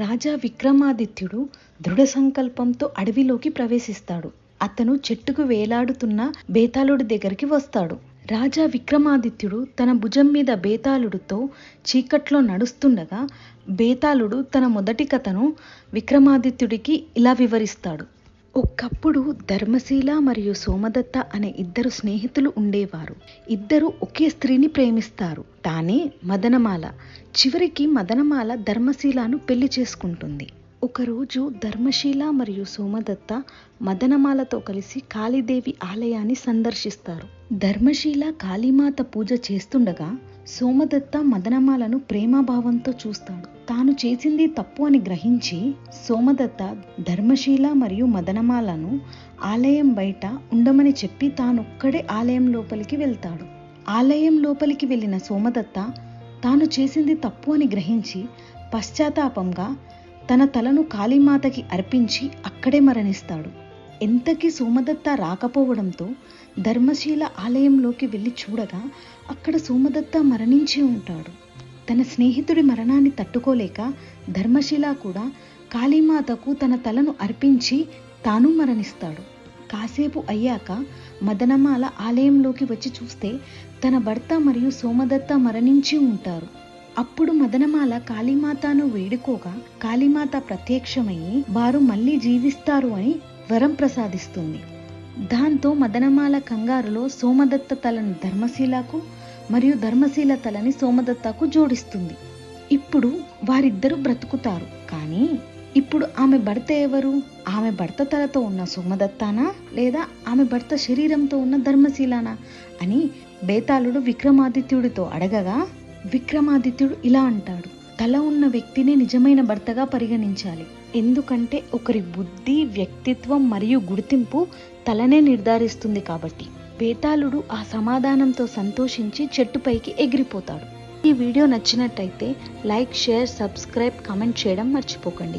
రాజా విక్రమాదిత్యుడు దృఢ సంకల్పంతో అడవిలోకి ప్రవేశిస్తాడు. అతను చెట్టుకు వేలాడుతున్న బేతాళుడి దగ్గరికి వస్తాడు. రాజా విక్రమాదిత్యుడు తన భుజం మీద బేతాళుడితో చీకట్లో నడుస్తుండగా బేతాళుడు తన మొదటి కథను విక్రమాదిత్యుడికి ఇలా వివరిస్తాడు. ఒకప్పుడు ధర్మశీల మరియు సోమదత్త అనే ఇద్దరు స్నేహితులు ఉండేవారు. ఇద్దరు ఒకే స్త్రీని ప్రేమిస్తారు. తానే మదనమాల. చివరికి మదనమాల ధర్మశీలను పెళ్ళి చేసుకుంటుంది. ఒకరోజు ధర్మశీల మరియు సోమదత్త మదనమాలతో కలిసి కాళీదేవి ఆలయాన్ని సందర్శిస్తారు. ధర్మశీల కాళీమాత పూజ చేస్తుండగా సోమదత్త మదనమాలను ప్రేమాభావంతో చూస్తాడు. తాను చేసింది తప్పు అని గ్రహించి సోమదత్త ధర్మశీల మరియు మదనమాలను ఆలయం బయట ఉండమని చెప్పి తానొక్కడే ఆలయం లోపలికి వెళ్తాడు. ఆలయం లోపలికి వెళ్ళిన సోమదత్త తాను చేసింది తప్పు అని గ్రహించి పశ్చాత్తాపంగా తన తలను కాళీమాతకి అర్పించి అక్కడే మరణిస్తాడు. ఎంతకీ సోమదత్త రాకపోవడంతో ధర్మశీల ఆలయంలోకి వెళ్ళి చూడగా అక్కడ సోమదత్త మరణించి ఉంటాడు. తన స్నేహితుడి మరణాన్ని తట్టుకోలేక ధర్మశీల కూడా కాళీమాతకు తన తలను అర్పించి తాను మరణిస్తాడు. కాసేపు అయ్యాక మదనమాల ఆలయంలోకి వచ్చి చూస్తే తన భర్త మరియు సోమదత్త మరణించి ఉంటారు. అప్పుడు మదనమాల కాళీమాతను వేడుకోగా కాళీమాత ప్రత్యక్షమయ్యి వారు మళ్ళీ జీవిస్తారు అని వరం ప్రసాదిస్తుంది. దాంతో మదనమాల కంగారులో సోమదత్త తలను ధర్మశీలకు మరియు ధర్మశీల తలని సోమదత్తకు జోడిస్తుంది. ఇప్పుడు వారిద్దరూ బ్రతుకుతారు. కానీ ఇప్పుడు ఆమె భర్త ఎవరు? ఆమె భర్త తలతో ఉన్న సోమదత్తానా? లేదా ఆమె భర్త శరీరంతో ఉన్న ధర్మశీలానా? అని బేతాళుడు విక్రమాదిత్యుడితో అడగగా విక్రమాదిత్యుడు ఇలా అంటాడు తల ఉన్న వ్యక్తిని నిజమైన భర్తగా పరిగణించాలి. ఎందుకంటే ఒకరి బుద్ధి వ్యక్తిత్వం మరియు గుర్తింపు తలనే నిర్ధారిస్తుంది కాబట్టి. వేతాళుడు ఆ సమాధానంతో సంతోషించి చెట్టుపైకి ఎగిరిపోతాడు. ఈ వీడియో నచ్చినట్టయితే లైక్ షేర్ సబ్స్క్రైబ్ కామెంట్ చేయడం మర్చిపోకండి.